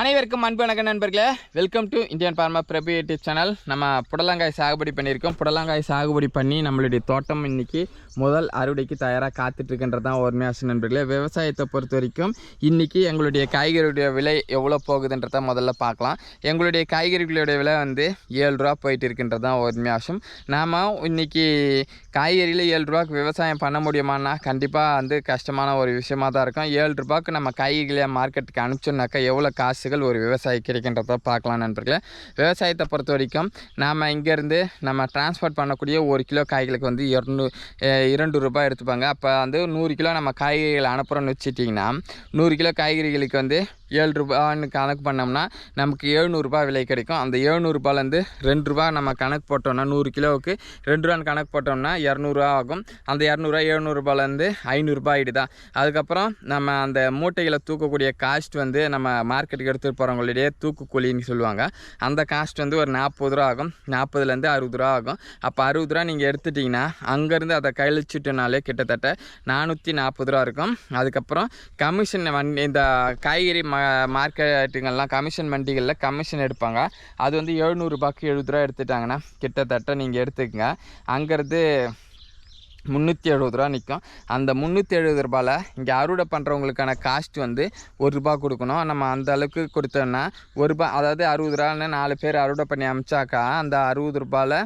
அனைவருக்கும் அன்பு வணக்கம் நண்பர்களே. Welcome to Indian pharma Prabhu YouTube channel நம்ம புடலங்காய் சாகுபடி பண்ணியிருக்கோம். புடலங்காய் சாகுபடி பண்ணி நம்மளுடைய தோட்டம் இன்னைக்கு முதல் அறுவடைக்கு தயாராக காத்துட்ருக்கின்றது தான் உண்மையாசு நண்பர்களே. விவசாயத்தை பொறுத்த வரைக்கும் இன்றைக்கி எங்களுடைய காய்கறியுடைய விலை எவ்வளோ போகுதுன்றத முதல்ல பார்க்கலாம். எங்களுடைய காய்கறிகளுடைய விலை வந்து ஏழு ரூபா போயிட்டு இருக்கின்றது தான் உண்மையாசம் நாம் இன்றைக்கி காய்கறியில் ஏழு ரூபாய்க்கு விவசாயம் பண்ண முடியுமான்னா கண்டிப்பாக வந்து கஷ்டமான ஒரு விஷயமாக தான் இருக்கும். ஏழு ரூபாய்க்கு நம்ம காய்கறிகளை மார்க்கெட்டுக்கு அனுப்பிச்சோன்னாக்கா எவ்வளோ காசு காசுகள் ஒரு விவசாயி கிடைக்கின்றத பார்க்கலாம் நண்பர்களே. விவசாயத்தை பொறுத்த வரைக்கும் நாம் இங்கேருந்து நம்ம டிரான்ஸ்போர்ட் பண்ணக்கூடிய ஒரு கிலோ காய்களுக்கு வந்து இரநூ இரண்டு ரூபாய் எடுத்துப்பாங்க. அப்போ வந்து நூறு கிலோ நம்ம காய்கறிகளை அனுப்புகிறோன்னு வச்சுட்டிங்கன்னா நூறு கிலோ காய்கறிகளுக்கு வந்து ஏழு ரூபான்னு கணக்கு பண்ணோம்னா நமக்கு எழுநூறுபா விலை கிடைக்கும். அந்த எழுநூறுபாலேருந்து ரெண்டு ரூபா நம்ம கணக்கு போட்டோம்னா நூறு கிலோவுக்கு ரெண்டு ரூபான்னு கணக்கு போட்டோம்னா இரநூறுவா ஆகும். அந்த இரநூறுவா எழுநூறுபாலேருந்து ஐநூறுரூபா ஆகிடுதான் அதுக்கப்புறம் நம்ம அந்த மூட்டைகளை தூக்கக்கூடிய காஸ்ட் வந்து நம்ம மார்க்கெட்டுக்கு எடுத்துகிட்டு போகிறவங்களுடைய தூக்கு கூலின்னு சொல்லுவாங்க. அந்த காஸ்ட் வந்து ஒரு நாற்பது ரூபா ஆகும். நாற்பதுலேருந்து அறுபது ரூபா ஆகும். அப்போ அறுபது ரூபா நீங்கள் எடுத்துட்டிங்கன்னா அங்கேருந்து அதை கழிச்சுட்டனாலே கிட்டத்தட்ட நானூற்றி நாற்பது ரூபா இருக்கும். அதுக்கப்புறம் கமிஷன் வண்டி இந்த காய்கறி ம மார்க்கெட்டுங்கள்லாம் கமிஷன் வண்டிகளில் கமிஷன் எடுப்பாங்க. அது வந்து எழுநூறுபாக்கு எழுபது ரூபா எடுத்துட்டாங்கன்னா கிட்டத்தட்ட நீங்கள் எடுத்துக்கங்க. அங்கேருந்து முந்நூற்றி எழுபது ரூபா நிற்கும் அந்த முந்நூற்றி எழுபது ரூபாயில் இங்கே அறுவடை பண்ணுறவங்களுக்கான காஸ்ட் வந்து ஒரு ரூபா கொடுக்கணும். நம்ம அந்த அளவுக்கு கொடுத்தோன்னா ஒரு ரூபா அதாவது அறுபது ரூபான்னு நாலு பேர் அறுவடை பண்ணி அமிச்சாக்கா அந்த அறுபது ரூபாயில்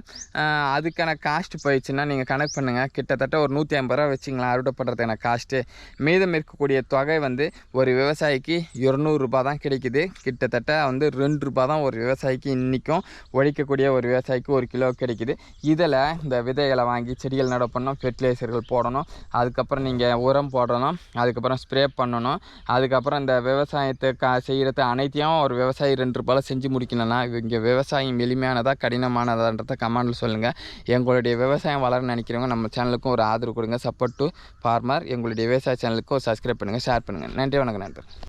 அதுக்கான காஸ்ட் போயிடுச்சுன்னா நீங்கள் கணக்கு பண்ணுங்கள் கிட்டத்தட்ட ஒரு நூற்றி ஐம்பது ரூபா வச்சிங்களா அறுவடை பண்ணுறதுக்கான காஸ்ட்டு மீதம் இருக்கக்கூடிய தொகை வந்து ஒரு விவசாயிக்கு இரநூறுபா தான் கிடைக்குது. கிட்டத்தட்ட வந்து ரெண்டு ரூபா தான் ஒரு விவசாயிக்கு இன்றைக்கும் உழைக்கக்கூடிய ஒரு விவசாயிக்கு ஒரு கிலோ கிடைக்குது. இதில் இந்த விதைகளை வாங்கி செடிகள் நட பண்ணோம் ஃபெர்டிலைசர்கள் போடணும். அதுக்கப்புறம் நீங்கள் உரம் போடணும். அதுக்கப்புறம் ஸ்ப்ரே பண்ணணும். அதுக்கப்புறம் இந்த விவசாயத்தை கா செய்கிறது அனைத்தையும் ஒரு விவசாயி ரெண்டு ரூபாயில் செஞ்சு முடிக்கணும்னா இங்கே விவசாயம் எளிமையானதாக கடினமானதான்றத கமெண்டில் சொல்லுங்கள் எங்களுடைய விவசாயம் வளர நினைக்கிறவங்க நம்ம சேனலுக்கும் ஒரு ஆதரவு கொடுங்க. சப்போர்ட் டு ஃபார்மர் எங்களுடைய விவசாய சேனலுக்கு ஒரு சப்ஸ்கிரைப் பண்ணுங்கள் ஷேர் பண்ணுங்கள் நன்றி வணக்கம் நண்பர்